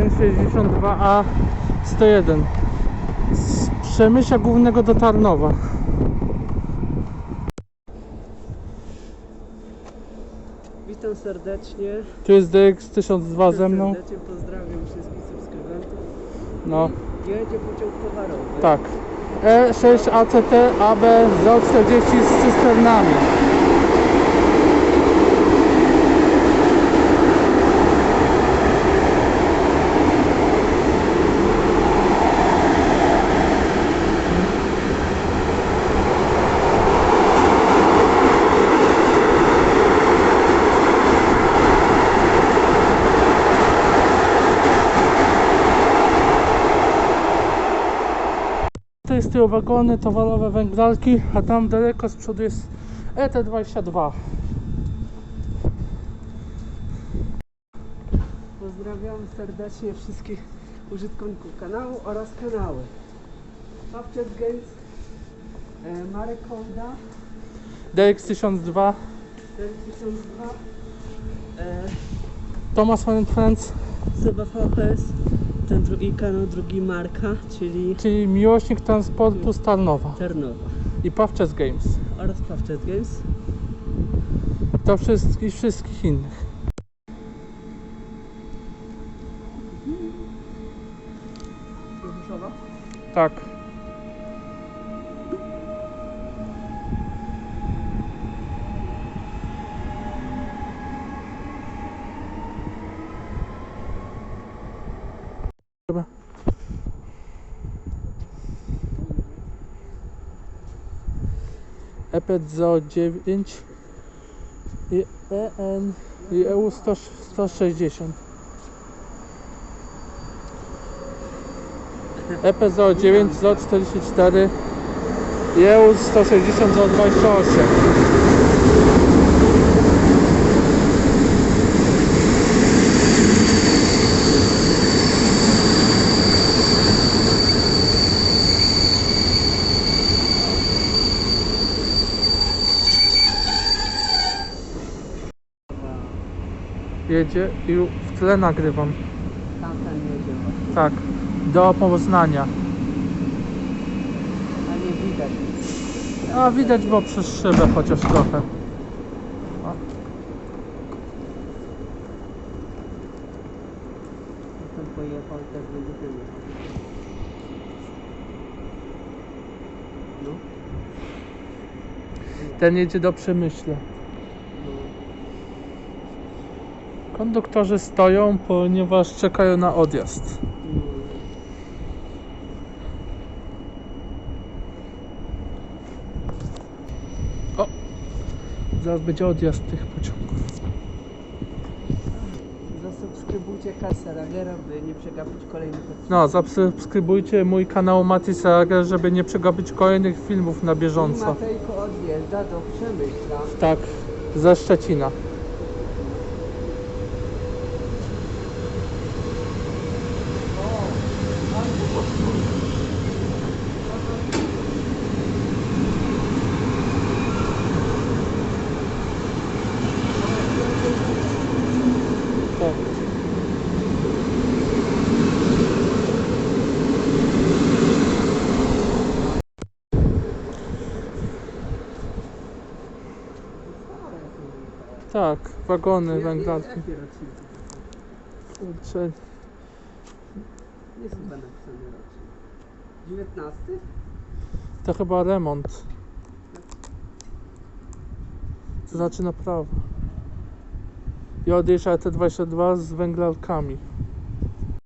N62A 101 z Przemyśla Głównego do Tarnowa. Witam serdecznie. Tu jest DX1002 ze mną. Serdecznie pozdrawiam wszystkich subskrybentów. No, Jedzie pociąg towarowy. tak. E E6 ACT AB 040 z cysternami. To jest tył wagony towarowe węglarki, a tam daleko z przodu jest E ET22. Pozdrawiam serdecznie wszystkich użytkowników kanału oraz kanały. Papczet Games, e, Marek Honda, DX1002, ten 1002, e, Thomas and Friends, Seba VHS, ten drugi kanał, drugi Marka, czyli czyli miłośnik transportu z Tarnowa Ternowa i Pawczes Games. oraz Papczet Games. To wszystkich, wszystkich innych. Tak. EPET 09 i EN i EU 100, 160 EP 09 044 i EU 160 028 jedzie i w tle nagrywam Tamten jedzie właśnie, tak do Poznania a nie widać. a widać bo przez szybę chociaż trochę Ten pojechał też będzie ten jechał. No. ten jedzie do Przemyśla no. Konduktorzy stoją ponieważ czekają na odjazd no. zaraz będzie odjazd tych pociągów Zasubskrybujcie kasę Ragera, by nie przegapić kolejnych odcinków. no zasubskrybujcie mój kanał Mati Sarager, żeby nie przegapić kolejnych filmów na bieżąco Matejko odjeżdża do Przemyśla. tak ze Szczecina tak tak wagony węglarki? Kurczę, Nie są chyba napisane rocznik. 19? To chyba remont. To znaczy naprawa. Odjeżdża T22 z węglarkami.